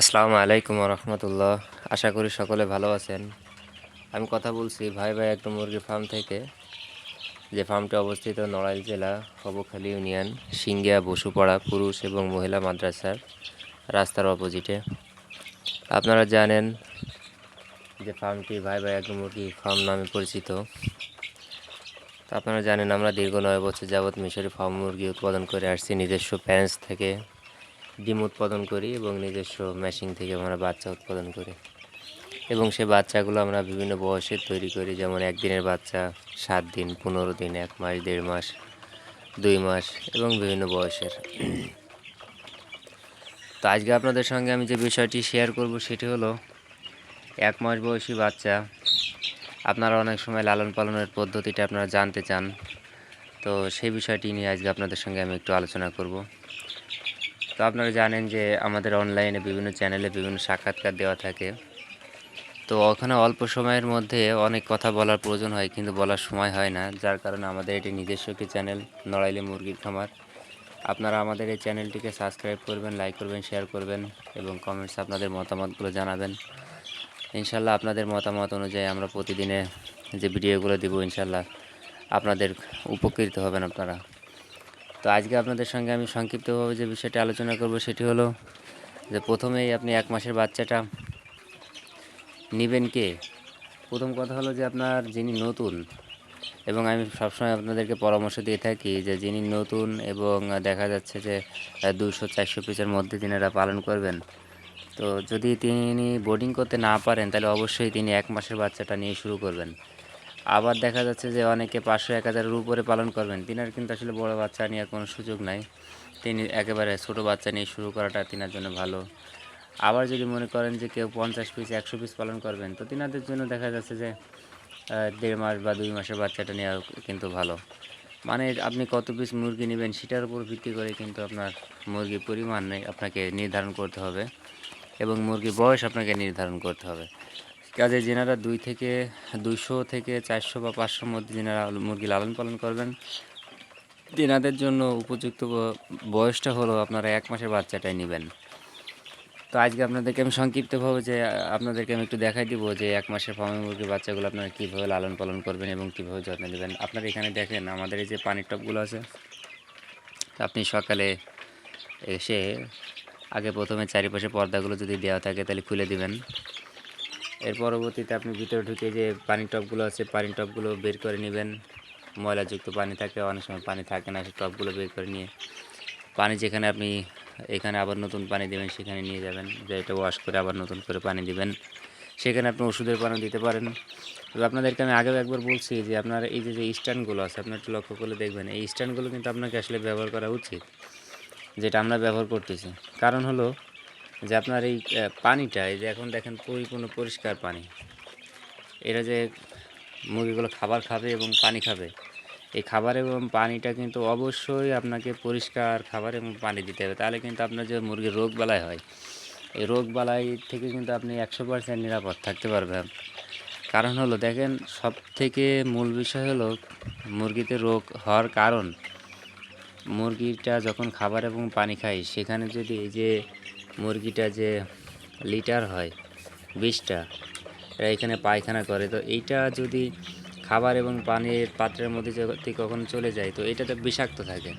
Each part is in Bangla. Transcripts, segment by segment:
আসসালামু আলাইকুম রহমতুল্লাহ আশা করি সকলে ভালো আছেন। আমি কথা বলছি ভাই ভাই একটা মুরগির ফার্ম থেকে। যে ফার্মটি অবস্থিত নড়াইল জেলা হবখালী ইউনিয়ন, সিঙ্গিয়া, বসুপাড়া, পুরুষ এবং মহিলা মাদ্রাসার রাস্তার অপোজিটে। আপনারা জানেন যে ফার্মটি ভাই ভাই একটা মুরগি ফার্ম নামে পরিচিত। তো আপনারা জানেন আমরা দীর্ঘ নয় বছর যাবৎ মিশরি ফার্ম মুরগি উৎপাদন করে আসছি। নিজস্ব প্যারেন্টস থেকে ডিম উৎপাদন করি এবং নিজস্ব মেশিন থেকে আমরা বাচ্চা উৎপাদন করি। এবং সে বাচ্চাগুলো আমরা বিভিন্ন বয়সের তৈরি করি, যেমন একদিনের বাচ্চা সাত দিন, পনেরো দিন, এক মাস, দেড় মাস, দুই মাস এবং বিভিন্ন বয়সের। তো আজকে আপনাদের সঙ্গে আমি যে বিষয়টি শেয়ার করব সেটি হলো, এক মাস বয়সী বাচ্চা, আপনারা অনেক সময় লালন পালনের পদ্ধতিটা আপনারা জানতে চান। তো সেই বিষয়টি নিয়ে আজকে আপনাদের সঙ্গে আমি একটু আলোচনা করব। তো আপনারা জানেন যে আমাদের অনলাইনে বিভিন্ন চ্যানেলে বিভিন্ন সাক্ষাৎকার দেওয়া থাকে। তো ওখানে অল্প সময়ের মধ্যে অনেক কথা বলার প্রয়োজন হয়, কিন্তু বলার সময় হয় না। যার কারণে আমাদের এটি নিজস্ব একটি চ্যানেল নড়াইলে মুরগির খামার। আপনারা আমাদের এই চ্যানেলটিকে সাবস্ক্রাইব করবেন লাইক করবেন শেয়ার করবেন এবং কমেন্টস আপনাদের মতামতগুলো জানাবেন। ইনশাল্লাহ আপনাদের মতামত অনুযায়ী আমরা প্রতিদিনে যে ভিডিওগুলো দিব, ইনশাল্লাহ আপনাদের উপকৃত হবেন আপনারা। তো আজকে আপনাদের সঙ্গে আমি সংক্ষিপ্তভাবে যে বিষয়টি আলোচনা করব সেটি হলো যে প্রথমেই আপনি এক মাসের বাচ্চাটা নেবেন কে? প্রথম কথা হলো যে আপনার যিনি নতুন, এবং আমি সবসময় আপনাদেরকে পরামর্শ দিয়ে থাকি যে যিনি নতুন এবং দেখা যাচ্ছে যে দুশো, চারশো পিসের মধ্যে তিনারা পালন করবেন। তো যদি তিনি বোর্ডিং করতে না পারেন, তাহলে অবশ্যই তিনি এক মাসের বাচ্চাটা নিয়ে শুরু করবেন। আবার দেখা যাচ্ছে যে অনেকে পাঁচশো এক হাজারের উপরে পালন করবেন। তিনার কিন্তু আসলে বড় বাচ্চা নেওয়ার কোনো সুযোগ নাই। তিনি একেবারে ছোট বাচ্চা নিয়ে শুরু করাটা তিনার জন্য ভালো। আবার যদি মনে করেন যে কেউ পঞ্চাশ পিস, একশো পিস পালন করবেন, তো তিনাদের জন্য দেখা যাচ্ছে যে দেড় মাস বা দুই মাসের বাচ্চাটা নেওয়া কিন্তু ভালো। মানে আপনি কত পিস মুরগি নেবেন সেটার উপর ভিত্তি করে কিন্তু আপনার মুরগির পরিমাণ আপনাকে নির্ধারণ করতে হবে এবং মুরগির বয়স আপনাকে নির্ধারণ করতে হবে। কাজে যেনারা দুই থেকে, দুইশো থেকে চারশো বা পাঁচশোর মধ্যে যেনারা মুরগি লালন পালন করবেন, তেনাদের জন্য উপযুক্ত বয়সটা হলো আপনারা এক মাসের বাচ্চাটাই নেবেন। তো আজকে আপনাদেরকে আমি সংক্ষিপ্তভাবে যে, আপনাদেরকে আমি একটু দেখাই দিব যে এক মাসের ফার্মে মুরগির বাচ্চাগুলো আপনারা কীভাবে লালন পালন করবেন এবং কীভাবে যত্ন নেবেন। আপনারা এখানে দেখেন আমাদের এই যে পানির টপগুলো আছে আপনি সকালে এসে আগে প্রথমে চারিপাশে পর্দাগুলো যদি দেওয়া থাকে তাহলে খুলে দিবেন। এর পরবর্তীতে আপনি ভিতরে ঢুকে যে পানির টবগুলো আছে পানির টবগুলো বের করে নেবেন। ময়লাযুক্ত পানি থাকে, অনেক সময় পানি থাকে না সেই টবগুলো বের করে নিয়ে পানি যেখানে আপনি এখানে আবার নতুন পানি দেবেন, সেখানে নিয়ে যাবেন। এটা ওয়াশ করে আবার নতুন করে পানি দিবেন। সেখানে আপনি ওষুধের পানি দিতে পারেন। তবে আপনাদেরকে আমি আগেও একবার বলছি যে আপনার এই যে যে স্ট্যান্ডগুলো আছে, আপনার একটু লক্ষ্য করলে দেখবেন, এই স্ট্যান্ডগুলো কিন্তু আপনাকে আসলে ব্যবহার করা উচিত, যেটা আমরা ব্যবহার করতেছি। কারণ হলো যে আপনার এই পানিটা, এই যে এখন দেখেন পরিপূর্ণ পরিষ্কার পানি। এরা যে মুরগিগুলো খাবার খাবে এবং পানি খাবে, এই খাবার এবং পানিটা কিন্তু অবশ্যই আপনাকে পরিষ্কার খাবার এবং পানি দিতে হবে। তাহলে কিন্তু আপনার যে মুরগির রোগ বালাই হয়, এই রোগ বালাই থেকে কিন্তু আপনি একশো পার্সেন্ট নিরাপদ থাকতে পারবেন। কারণ হলো, দেখেন সব থেকে মূল বিষয় হলো মুরগিতে রোগ হওয়ার কারণ। মুরগিটা যখন খাবার এবং পানি খায়, সেখানে যদি এই যে মুরগিটা যে লিটার হয় বিষটা এরা এখানে পায়খানা করে। তো এইটা যদি খাবার এবং পানির পাত্রের মধ্যে যদি কখনো চলে যায়, তো এটা তো বিষাক্ত থাকে।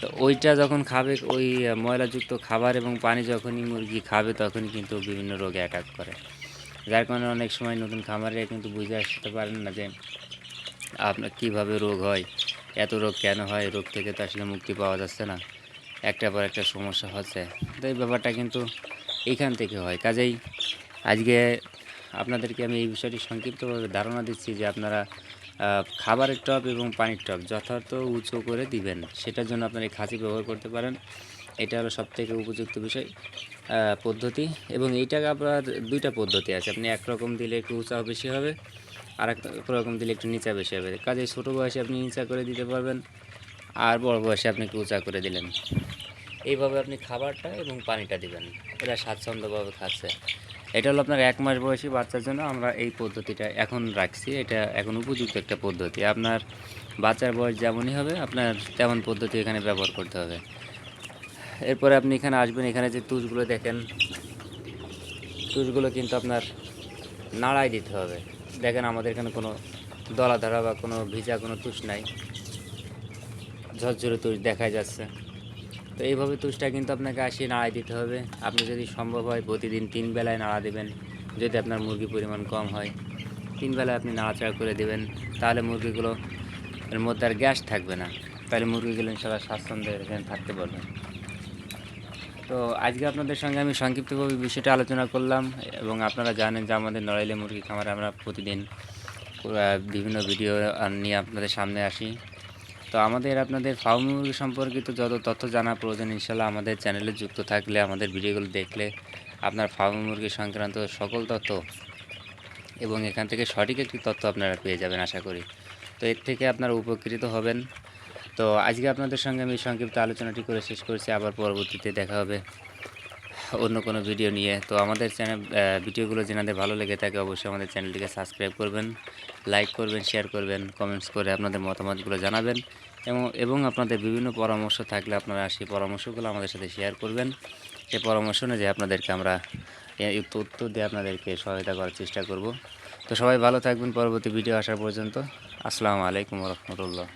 তো ওইটা যখন খাবে, ওই ময়লাযুক্ত খাবার এবং পানি যখনই মুরগি খাবে, তখনই কিন্তু বিভিন্ন রোগে অ্যাটাক করে। যার কারণে অনেক সময় নতুন খামারে কিন্তু বুঝে আসতে পারেন না যে, আপনার কীভাবে রোগ হয়, এত রোগ কেন হয়, রোগ থেকে তো আসলে মুক্তি পাওয়া যাচ্ছে না। একটা পর একটা সমস্যা হচ্ছে। তো এই ব্যাপারটা কিন্তু এইখান থেকে হয়। কাজেই আজকে আপনাদেরকে আমি এই বিষয়টি সংক্ষিপ্তভাবে ধারণা দিচ্ছি যে আপনারা খাবারের টব এবং পানির টপ যথার্থ উঁচু করে দিবেন। সেটার জন্য আপনারা এই খাঁচি ব্যবহার করতে পারেন। এটা হলো সবথেকে উপযুক্ত বিষয় পদ্ধতি। এবং এইটাকে আপনার দুইটা পদ্ধতি আছে। আপনি একরকম দিলে একটু উঁচা বেশি হবে আর এক রকম দিলে একটু নিচা বেশি হবে। কাজে ছোটো বয়সে আপনি নিচা করে দিতে পারবেন। আর বড় বয়সে আপনি উঁচা করে দিলেন। এইভাবে আপনি খাবারটা এবং পানিটা দিবেন। এটা স্বাচ্ছন্দ্যভাবে খাচ্ছে। এটা হলো আপনার এক মাস বয়সী বাচ্চার জন্য আমরা এই পদ্ধতিটা এখন রাখছি। এটা এখন উপযুক্ত একটা পদ্ধতি। আপনার বাচ্চার বয়স যেমনই হবে, আপনার তেমন পদ্ধতি এখানে ব্যবহার করতে হবে। এরপরে আপনি এখানে আসবেন, এখানে যে তুষগুলো দেখেন, তুষগুলো কিন্তু আপনার নাড়াই দিতে হবে। দেখেন আমাদের এখানে কোনো দলা ধরা বা কোনো ভিজা কোনো তুষ নাই। ঝরঝরে তুষ দেখা যাচ্ছে। তো এইভাবে তুষটা কিন্তু আপনাকে আসিয়ে নাড়াই দিতে হবে। আপনি যদি সম্ভব হয় প্রতিদিন তিন বেলায় নাড়া দেবেন, যদি আপনার মুরগির পরিমাণ কম হয়। তিন বেলায় আপনি নাড়াচাড়া করে দেবেন, তাহলে মুরগিগুলো এর মধ্যে আর গ্যাস থাকবে না। তাহলে মুরগিগুলো ইনশাল্লাহ স্বাচ্ছন্দ্যে এখানে থাকতে পারবে। তো আজকে আপনাদের সঙ্গে আমি সংক্ষিপ্তভাবে বিষয়টা আলোচনা করলাম এবং আপনারা জানেন যে আমাদের নড়াইলে মুরগি খামারে আমরা প্রতিদিন বিভিন্ন ভিডিও নিয়ে আপনাদের সামনে আসি। তো আমাদের আপনাদের ফার্ম মুরগি সম্পর্কিত যত তথ্য জানা প্রয়োজন, ইনশাল্লাহ আমাদের চ্যানেলে যুক্ত থাকলে, আমাদের ভিডিওগুলো দেখলে আপনার ফার্ম মুরগি সংক্রান্ত সকল তথ্য এবং এখান থেকে সঠিক একটি তথ্য আপনারা পেয়ে যাবেন, আশা করি। তো এর থেকে আপনারা উপকৃত হবেন। তো আজকে আপনাদের সঙ্গে আমি সংক্ষিপ্ত আলোচনাটি করে শেষ করছি। আবার পরবর্তীতে দেখা হবে। অন্য কোনো ভিডিও নিয়ে। তো আমাদের চ্যানেল ভিডিওগুলো যেনাদের ভালো লেগে থাকে, অবশ্যই আমাদের চ্যানেলটিকে সাবস্ক্রাইব করবেন লাইক করবেন শেয়ার করবেন কমেন্টস করে আপনাদের মতামতগুলো জানাবেন এবং এবং আপনাদের বিভিন্ন পরামর্শ থাকলে আপনারা সেই পরামর্শগুলো আমাদের সাথে শেয়ার করবেন। সেই পরামর্শ অনুযায়ী আপনাদেরকে আমরা তথ্য দিয়ে আপনাদেরকে সহায়তা করার চেষ্টা করব। তো সবাই ভালো থাকবেন, পরবর্তী ভিডিও আসার পর্যন্ত। আসসালামু আলাইকুম রহমতুল্লাহ।